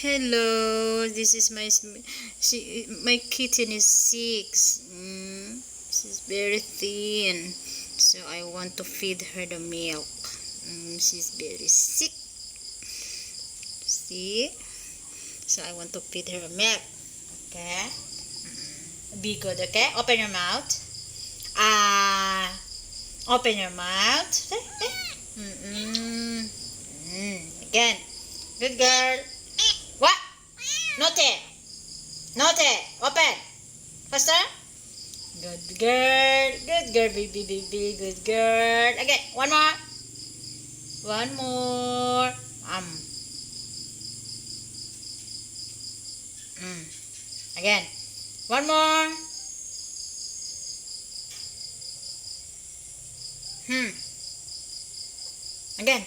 Hello, this is my she my kitten is sick. Mm, she's very thin, so I want to feed her the milk. Mm, she's very sick. See, so I want to feed her milk. Okay, Mm, be good. Okay, open your mouth. Ah, open your mouth. Mm-mm. Mm, again. Good girl. Naughty. Naughty. Open. Faster. Good girl. Good girl, baby, baby. Good girl. Again. One more. One more. Um. Mm. Again. One more. Hmm. Again.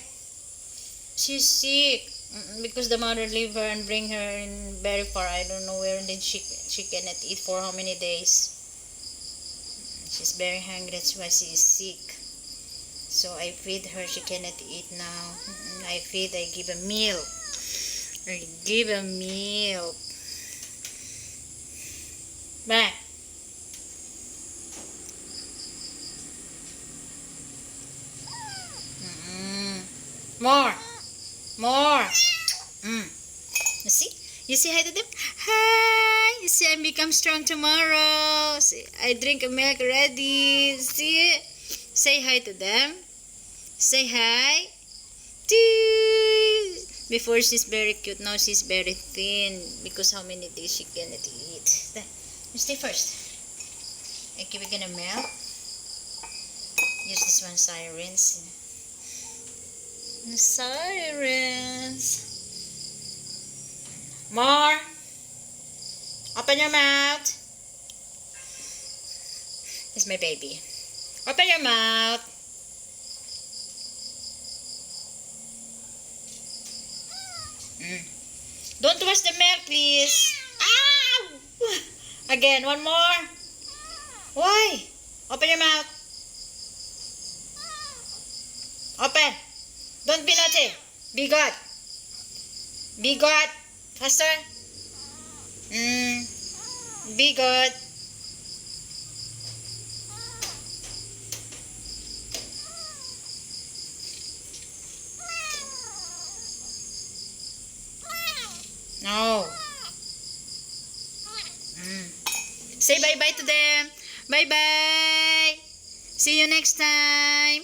She's sick because the mother leave her and bring her in very far. I don't know where did she she cannot eat for how many days. She's very hungry. That's why she is sick. So I feed her. She cannot eat now. Mm, I feed. I give a meal. I give a meal. Back. Mm. More. More. Mm. You see? You see hi to them? Hi! You see, I become strong tomorrow. See, I drink milk already. See? Say hi to them. Say hi. Before she's very cute, now she's very thin because how many days she cannot eat. You stay first. I give you a milk. Use this one sirens. Sirens. More. Open your mouth. Here's my baby. Open your mouth. Mm. Don't wash the milk, please. Ow! Again, one more. Why? Open your mouth. Open. Don't be naughty. Be good. Be good. Faster. Mm. Be good. No. Mm. Say bye-bye to them. Bye-bye. See you next time.